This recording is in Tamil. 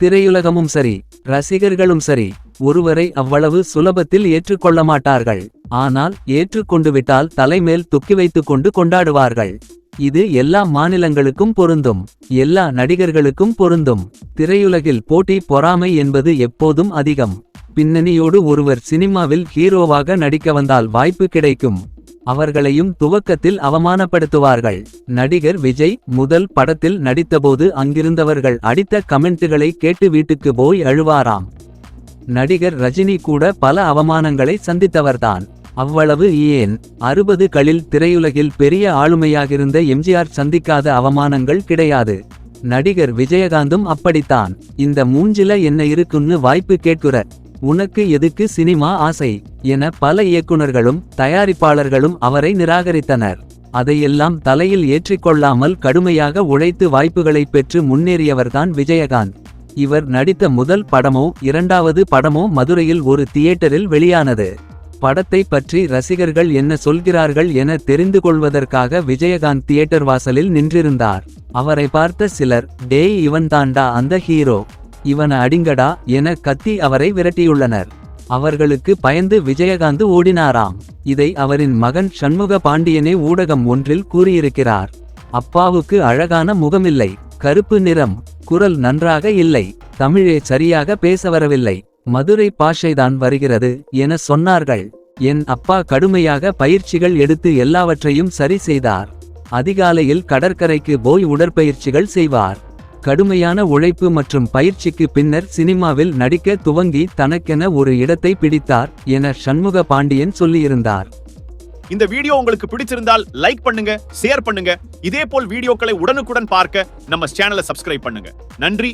திரையுலகமும் சரி ரசிகர்களும் சரி ஒருவரை அவ்வளவு சுலபத்தில் ஏற்றுக்கொள்ள மாட்டார்கள் ஆனால் ஏற்றுக்கொண்டு விட்டால் தலைமேல் துக்கி வைத்துக் கொண்டு கொண்டாடுவார்கள். இது எல்லா மாநிலங்களுக்கும் பொருந்தும் எல்லா நடிகர்களுக்கும் பொருந்தும். திரையுலகில் போட்டி பொறாமை என்பது எப்போதும் அதிகம். பின்னணியோடு ஒருவர் சினிமாவில் ஹீரோவாக நடிக்க வந்தால் வாய்ப்பு கிடைக்கும். அவர்களையும் துவக்கத்தில் அவமானப்படுத்துவார்கள். நடிகர் விஜய் முதல் படத்தில் நடித்தபோது அங்கிருந்தவர்கள் அடித்த கமெண்ட்டுகளை கேட்டு வீட்டுக்கு போய் அழுவாராம். நடிகர் ரஜினி கூட பல அவமானங்களை சந்தித்தவர்தான். அவ்வளவு ஏன்? அறுபது களில் திரையுலகில் பெரிய ஆளுமையாகிருந்த எம்ஜிஆர் சந்திக்காத அவமானங்கள் கிடையாது. நடிகர் விஜயகாந்தும் அப்படித்தான். இந்த மூஞ்சில என்ன இருக்குன்னு வாய்ப்பு கேட்குற உனக்கு எதுக்கு சினிமா ஆசை என பல இயக்குனர்களும் தயாரிப்பாளர்களும் அவரை நிராகரித்தனர். அதையெல்லாம் தலையில் ஏற்றிக்கொள்ளாமல் கடுமையாக உழைத்து வாய்ப்புகளை பெற்று முன்னேறியவர்தான் விஜயகாந்த். இவர் நடித்த முதல் படமோ இரண்டாவது படமோ மதுரையில் ஒரு தியேட்டரில் வெளியானது. படத்தை பற்றி ரசிகர்கள் என்ன சொல்கிறார்கள் என தெரிந்து கொள்வதற்காக விஜயகாந்த் தியேட்டர் வாசலில் நின்றிருந்தார். அவரை பார்த்த சிலர் டேய் இவன் தாண்டா அந்த ஹீரோ. இவன அடிங்கடா என கத்தி அவரை விரட்டியுள்ளனர். அவர்களுக்கு பயந்து விஜயகாந்த் ஓடினாராம். இதை அவரின் மகன் சண்முக பாண்டியனே ஊடகம் ஒன்றில் கூறியிருக்கிறார். அப்பாவுக்கு அழகான முகமில்லை. கருப்பு நிறம். குரல் நன்றாக இல்லை. தமிழே சரியாக பேச வரவில்லை. மதுரை பாஷைதான் வருகிறது என சொன்னார்கள். என் அப்பா கடுமையாக பயிற்சிகள் எடுத்து எல்லாவற்றையும் சரி செய்தார். அதிகாலையில் கடற்கரைக்கு போய் உடற்பயிற்சிகள் செய்வார். கடுமையான உழைப்பு மற்றும் பயிற்சிக்கு பின்னர் சினிமாவில் நடிக்க துவங்கி தனக்கென ஒரு இடத்தை பிடித்தார் என சண்முக பாண்டியன் சொல்லியிருந்தார். இந்த வீடியோ உங்களுக்கு பிடிச்சிருந்தால் லைக் பண்ணுங்க ஷேர் பண்ணுங்க. இதே போல் வீடியோக்களை உடனுக்குடன் பார்க்க நம்ம சேனலை சப்ஸ்கிரைப் பண்ணுங்க. நன்றி.